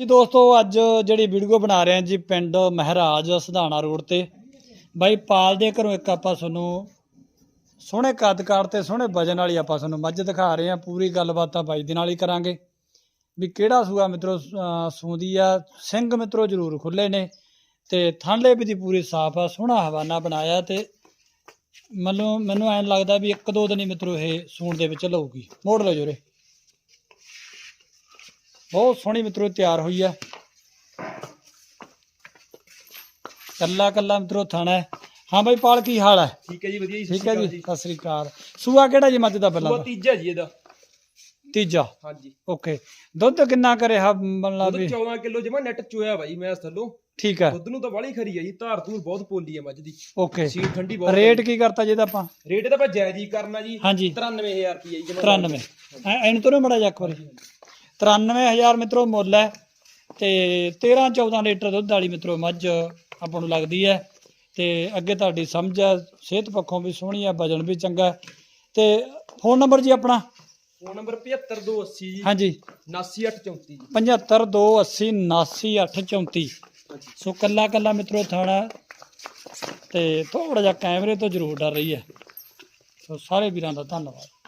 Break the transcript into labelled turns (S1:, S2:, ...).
S1: ਜੀ ਦੋਸਤੋ, ਅੱਜ ਜਿਹੜੀ ਵੀਡੀਓ ਬਣਾ ਰਹੇ ਹਾਂ ਜੀ ਪਿੰਡ ਮਹਿਰਾਜ ਸਧਾਣਾ ਰੋਡ ਤੇ। ਬਾਈ ਪਾਲ ਦੇ ਘਰੋਂ ਇੱਕ ਆਪਾਂ ਤੁਹਾਨੂੰ ਸੋਹਣੇ ਕਦਕਾਰ ਤੇ ਸੋਹਣੇ ਵਜਨ ਵਾਲੀ ਆਪਾਂ ਤੁਹਾਨੂੰ ਮੱਝ ਦਿਖਾ ਰਹੇ ਹਾਂ। ਪੂਰੀ ਗੱਲਬਾਤ ਤਾਂ ਬਾਈ ਦੇ ਨਾਲ ਹੀ ਕਰਾਂਗੇ। ਵੀ ਕਿਹੜਾ ਸੂਆ ਮਿੱਤਰੋ ਸੂਦੀ ਆ, ਸਿੰਘ ਮਿੱਤਰੋ ਜ਼ਰੂਰ ਖੁੱਲੇ ਨੇ ਤੇ ਥਾਂਲੇ ਵੀ ਦੀ ਪੂਰੀ ਸਾਫ਼ ਆ, ਸੋਹਣਾ ਹਵਾਨਾ ਬਣਾਇਆ ਤੇ ਮੈਨੂੰ ਮੈਨੂੰ ਐਂ ਲੱਗਦਾ ਵੀ ਇੱਕ ਦੋ ਦਿਨ ਹੀ ਮਿੱਤਰੋ ਇਹ ਸੂਣ ਦੇ ਵਿੱਚ ਲਊਗੀ। ਮੋੜ ਲਓ ਜੋਰੇ। ਬਹੁਤ ਸੋਹਣੀ ਮਿੱਤਰੋ ਤਿਆਰ ਹੋਈ ਆ। ਕੱਲਾ ਕੱਲਾ ਮਿੱਤਰੋ ਥਾਣਾ ਹੈ। ਹਾਂ ਬਾਈ ਪਾਲ ਕੀ ਹਾਲ ਹੈ?
S2: ਠੀਕ ਹੈ ਜੀ ਵਧੀਆ ਜੀ
S1: ਠੀਕ ਹੈ ਜੀ ਸਤਿ ਸ੍ਰੀ ਅਕਾਲ। ਸੂਆ ਕਿਹੜਾ ਜੀ ਮੱਝ ਦਾ ਪਹਿਲਾਂ
S2: ਉਹ? ਤੀਜਾ ਜੀ ਇਹਦਾ।
S1: ਤੀਜਾ?
S2: ਹਾਂਜੀ।
S1: ਓਕੇ। ਦੁੱਧ ਕਿੰਨਾ ਕਰੇ ਹਾ
S2: ਦੁੱਧ
S1: ਵੀ?
S2: 14 ਕਿਲੋ ਜਮਾ ਨੈਟ ਚੋਇਆ ਬਾਈ ਮੈਂ ਥੱਲੋਂ।
S1: ਠੀਕ ਹੈ।
S2: ਦੁੱਧ ਨੂੰ ਤਾਂ ਵਾਲੀ ਖਰੀ ਆ ਜੀ ਧਾਰ ਧੂਰ ਬਹੁਤ ਪੋਲੀ ਆ ਮੱਝ ਦੀ।
S1: ਓਕੇ।
S2: ਸੀਲ ਠੰਡੀ ਬਹੁਤ
S1: ਰੇਟ ਕੀ ਕਰਤਾ ਜੀ ਇਹਦਾ ਆਪਾਂ?
S2: ਰੇਟ ਇਹਦਾ ਆਪਾਂ ਜਾਇਜ਼ ਹੀ ਕਰਨਾ ਜੀ
S1: ਹਾਂਜੀ।
S2: 93000 ਰੁਪਏ ਜੀ ਜਮਾਂ।
S1: 93 ਐ- ਇਹਨੂੰ ਤੋਂ ਮੜਾ ਜਾ ਇੱਕ ਵਾਰੀ। 93000 ਮਿੱਤਰੋ ਮੁੱਲ ਹੈ ਤੇ 13 14 ਲੀਟਰ ਦੁੱਧ ਵਾਲੀ ਮਿੱਤਰੋ ਮੱਝ ਆਪਾਂ ਨੂੰ ਲੱਗਦੀ ਹੈ ਤੇ ਅੱਗੇ ਤੁਹਾਡੀ ਸਮਝ ਹੈ ਸਿਹਤ ਪੱਖੋਂ ਵੀ ਸੋਹਣੀ ਹੈ ਵਜਨ ਵੀ ਚੰਗਾ। ਤੇ ਫੋਨ ਨੰਬਰ ਜੀ ਆਪਣਾ?
S2: ਫੋਨ ਨੰਬਰ 75280 ਜੀ।
S1: ਹਾਂਜੀ।
S2: 79834 ਜੀ।
S1: 7528 79834
S2: ਹਾਂਜੀ।
S1: ਸੋ ਕੱਲਾ ਕੱਲਾ ਮਿੱਤਰੋ ਥਾਣਾ ਤੇ ਥੋੜਾ ਜਿਹਾ ਕੈਮਰੇ ਤੋਂ ਜ਼ਰੂਰ ਡਰ ਰਹੀ ਹੈ ਸੋ ਸਾਰੇ ਵੀਰਾਂ ਦਾ ਧੰਨਵਾਦ।